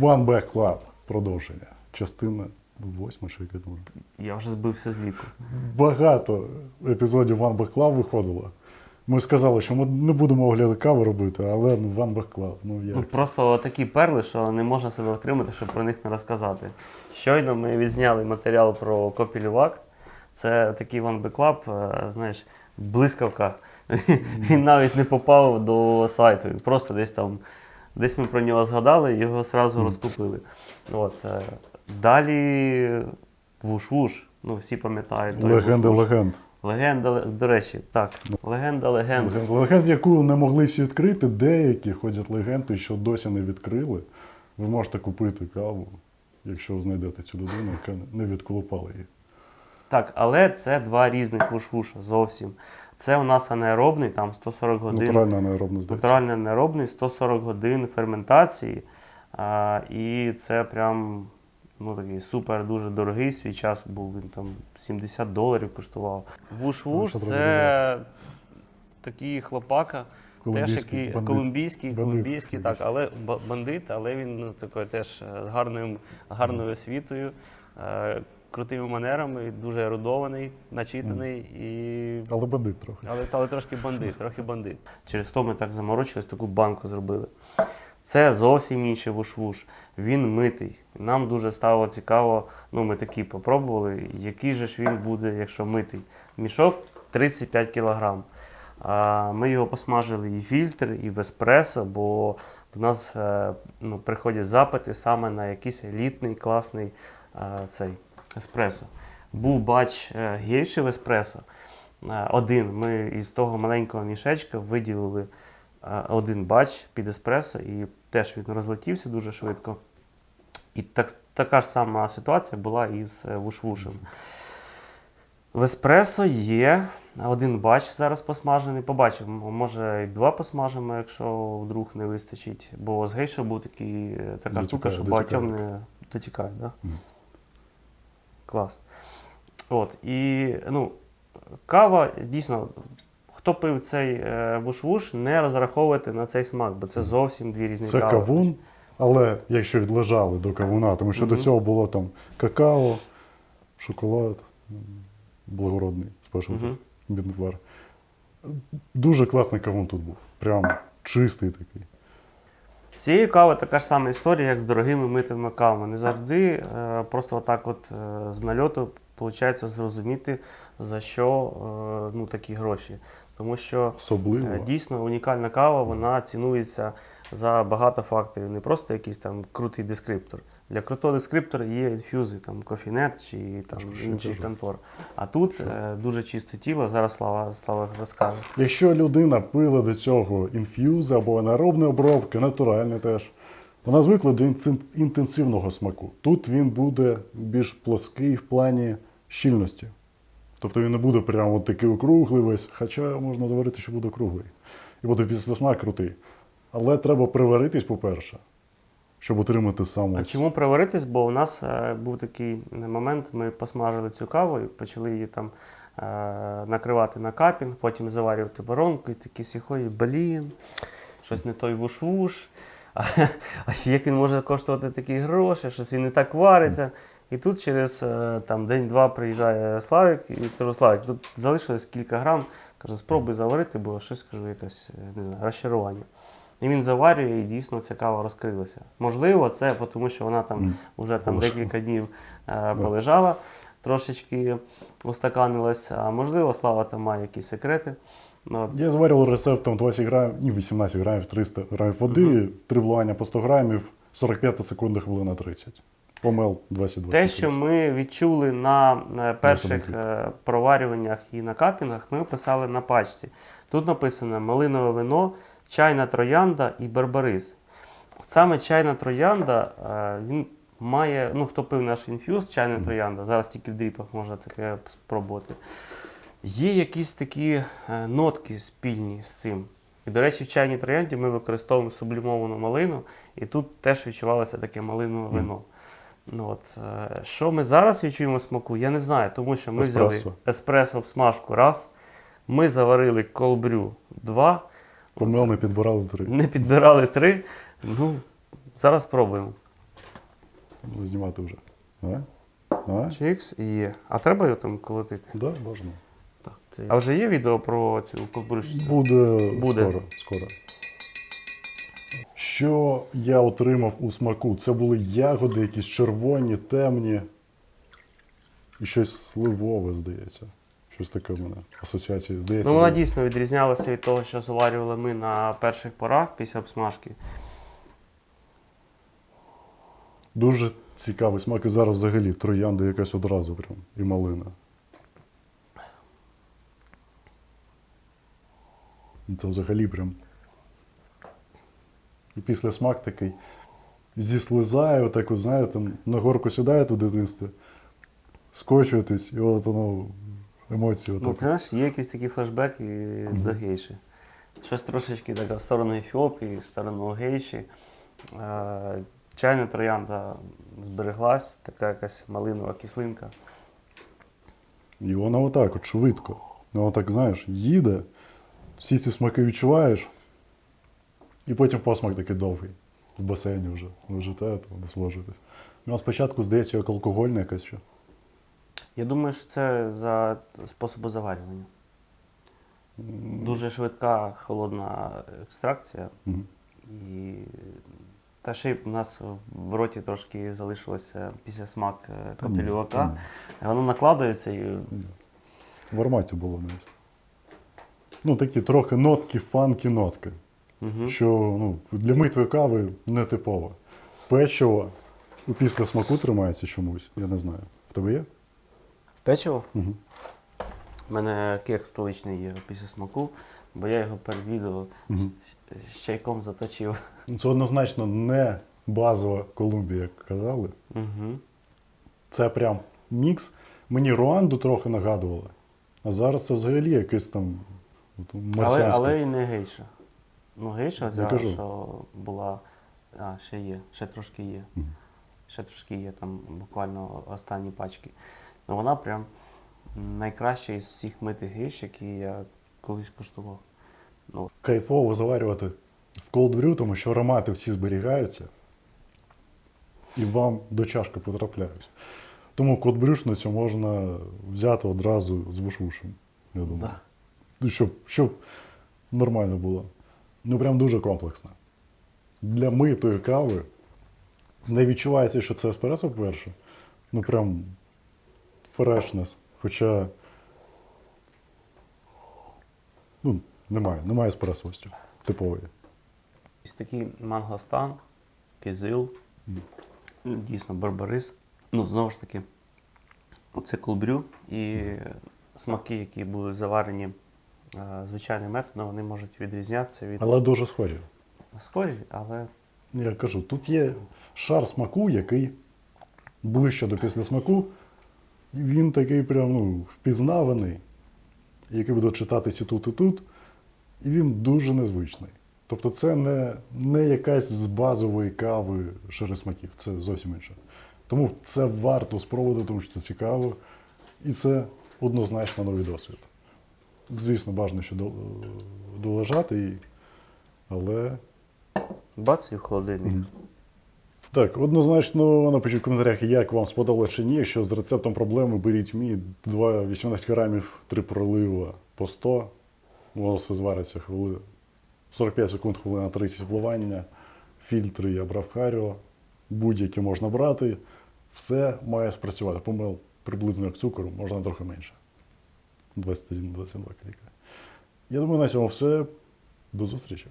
One Back Club продовження. Частина восьма чи яка там. Я вже збився з ліку. Багато епізодів One Back Club виходило. Ми сказали, що ми не будемо огляди кави робити, але ну, One Back Club. Ну, як Ну, просто такі перли, що не можна себе втримати, щоб про них не розказати. Щойно ми відзняли матеріал про Копілювак. Це такий Ван Беклаб, знаєш, блискавка. Він навіть не попав до сайту. Він просто десь там, десь ми про нього згадали, його одразу розкупили. От. е, Далі Вуш-Вуш. Ну, всі пам'ятають. той Легенди Вуш-Вуш. легенд. Легенда, до речі, так. Легенда легенд. Легенд, легенд, яку не могли всі відкрити, деякі ходять легенди, що досі не відкрили. Ви можете купити каву, якщо знайдете цю людину, яка не відколупала її. Так, але це два різних вуш-вуша зовсім. Це у нас анаеробний, там 140 годин. Натуральна анаеробна здається. Натуральний анаеробний, 140 годин ферментації. А, і це прям ну, такий супер дуже дорогий. Свій час був він там 70 доларів коштував. Вуш-вуш це такий хлопака. Теж Колумбійський який бандит. колумбійський, Бандит колумбійський, так, але бандит, але він ну, такий теж з гарною, гарною освітою, е, крутими манерами, дуже ерудований, начитаний і Але бандит трохи. але, але трошки бандит, трохи бандит. Через то ми так заморочились, таку банку зробили. Це зовсім інший вуш-вуш. Він митий. Нам дуже стало цікаво, ну ми такі попробували, який же ж він буде, якщо митий. Мішок 35 кілограм. А ми його посмажили і фільтр, і в еспресо, бо до нас е, ну, приходять запити саме на якийсь елітний, класний е, цей еспресо. Був бач е, гейші в еспресо. Е, Один. Ми із того маленького мішечка виділили е, один бач під еспресо, і теж він розлетівся дуже швидко. І так, така ж сама ситуація була із вуш-вушем. В еспресо є один бач зараз посмажений. Побачимо, може і два посмажимо, якщо вдруг не вистачить. Бо з гейшо був такий, така штука, що багатьом не дотікає. Да? Клас. От, і ну, кава дійсно. Хто пив цей е, вуш-вуш, не розраховуйте на цей смак, бо це зовсім дві різні Це кави. кавун, але якщо відлежали до кавуна, тому що до цього було там какао, шоколад, благородний спешалті, Мгм. бідневар. Дуже класний кавун тут був. Прям чистий такий. З цією кавою така ж сама історія, як з дорогими митими кавами. Не завжди е, просто отак от е, з нальоту виходить зрозуміти, за що е, ну, такі гроші. Тому що Особливо. дійсно унікальна кава, вона цінується за багато факторів, не просто якийсь там крутий дескриптор. Для крутого дескриптора є інфюзи, там кофінет чи там що інший контор. А тут е, дуже чисте тіло. Зараз Слава, Слава розкаже. Якщо людина пила до цього інф'юз або анаеробні обробки, натуральні теж, вона звикла до інтенсивного смаку. Тут він буде більш плоский в плані щільності. Тобто він не буде прямо от такий округлий весь, хоча можна заварити, що буде круглий. І буде післесмак крутий. Але треба приваритись, по-перше, щоб отримати саме. А чому приваритись? Бо у нас е, був такий момент, ми посмажили цю каву і почали її там е, накривати на капінг, потім заварювати воронку, і такі сіхої, блін, щось не той вуш-вуш. А, а як він може коштувати такі гроші, щось він не так вариться. І тут через е, там, день-два приїжджає Славік і кажу, Славік, тут залишилось кілька грам. Каже, спробуй заварити, бо щось кажу, якесь не знаю, розчарування. І він заварює, і дійсно ця кава розкрилася. Можливо, це тому, що вона там вже там декілька днів е, полежала, трошечки устаканилась, а можливо, Слава там має якісь секрети. Ну. Я зварював рецептом 20 грамів, ні, 18 грамів, 300 грамів води, три вливання по 100 грамів, 45 секунд хвилина 30. Помел 22. Те, що ми відчули на е, перших е, проварюваннях і на капінгах, ми описали на пачці. Тут написано малинове вино, чайна троянда і барбарис. Саме чайна троянда, е, він має, ну хто пив наш інфюз, чайна троянда, зараз тільки в дріпах можна таке спробувати. Є якісь такі е, нотки спільні з цим. І, до речі, в чайній троянді ми використовуємо сублімовану малину, і тут теж відчувалося таке малинове вино. Ну, от, е, що ми зараз відчуємо смаку, я не знаю, тому що ми взяли Еспресо. еспресо обсмажку раз, ми заварили колбрю два, Помел не підбирали три. не підбирали три. Ну, зараз спробуємо. Ну, Знімати вже. А? А? Чикс і є. А треба його там колотити? Да, можна. Так. Це... А вже є відео про цю колбурищицю? Буде, Буде. скоро. скоро. Що я отримав у смаку? Це були ягоди, якісь червоні, темні. І щось сливове, здається. Щось таке в мене. Асоціації. Здається. Ну, вона було. дійсно відрізнялася від того, що заварювали ми на перших порах після обсмажки. Дуже цікавий смак. І зараз взагалі троянда якась одразу прям. І малина. Це взагалі прям. І після смак такий зіслизає, отак, знаєте, на горку сідаєте у дитинстві, скочуєтесь, і от воно емоції. Ну, ти знаєш, є якісь такі флешбеки до гейші. Щось трошечки таке в сторону Ефіопії, в сторону гейші. Чайна троянда збереглась, така якась малинова кислинка. І вона отак, от швидко. Вона отак, знаєш, їде, всі ці смаки відчуваєш, і потім посмак такий довгий. В басейні вже лежите, там насолоджуєтесь. Ну, а спочатку, здається, як алкогольна якась ще. Я думаю, що це за способу заварювання. Дуже швидка холодна екстракція. Мгм. І та ще й в нас в роті трошки залишилося після смак Та ні, капелювака. Воно накладається і В ароматі було навіть. Ну, такі трохи нотки, фанкі нотки. Мгм. Що ну, для митвої кави не типово. Печиво після смаку тримається чомусь, я не знаю. В тебе є? Печиво. Угу. У мене кекс столичний є після смаку, бо я його перед відео Угу. з чайком заточив. Це однозначно не базова Колумбія, як казали. Угу. Це прям мікс. Мені Руанду трохи нагадували. А зараз це взагалі якийсь там от, Але, марсіанський. але і не гейша. Ну, гейша ця, що була. А, ще є, ще трошки є. Мгм. Ще трошки є там буквально останні пачки. Ну вона прям найкраща із всіх митих гейш, які я колись куштував. Ну, Кайфово заварювати в колдбрю, тому що аромати всі зберігаються і вам до чашки потрапляють. Тому кодбрюшницю можна взяти одразу з вушвушем, я думаю. Да. Ну, Щоб, щоб нормально було. Ну прям дуже комплексно. Для митої кави не відчувається, що це еспресо перше. Ну прям фрешнес. Хоча. Ну, немає, немає еспресовості типової. Ось такий мангостан, кизил, дійсно барбарис. Ну, знову ж таки, це колбрю і смаки, які були заварені е, звичайним методом, вони можуть відрізнятися від Але дуже схожі. схожі, але Я кажу, тут є шар смаку, який ближче до післясмаку. І Він такий прям ну, впізнаваний, який буде читатися тут і тут. І він дуже незвичний. Тобто це не, не якась з базової кави шари смаків, це зовсім інше. Тому це варто спробувати, тому що це цікаво. І це однозначно новий досвід. Звісно, бажано ще до- долежати, але бац і в холодильник. Так, однозначно напишіть в коментарях, як вам сподобалось чи ні. Якщо з рецептом проблеми, беріть мій 2 18 грамів, 3 пролива по 100. Воно все звариться хвилин. 45 секунд, хвилина 30 вливання. Фільтри я брав Харіо. Будь-які можна брати. Все має спрацювати. Помил приблизно як цукору, можна трохи менше. 21-22 каліка. Я думаю, на цьому все. До зустрічі.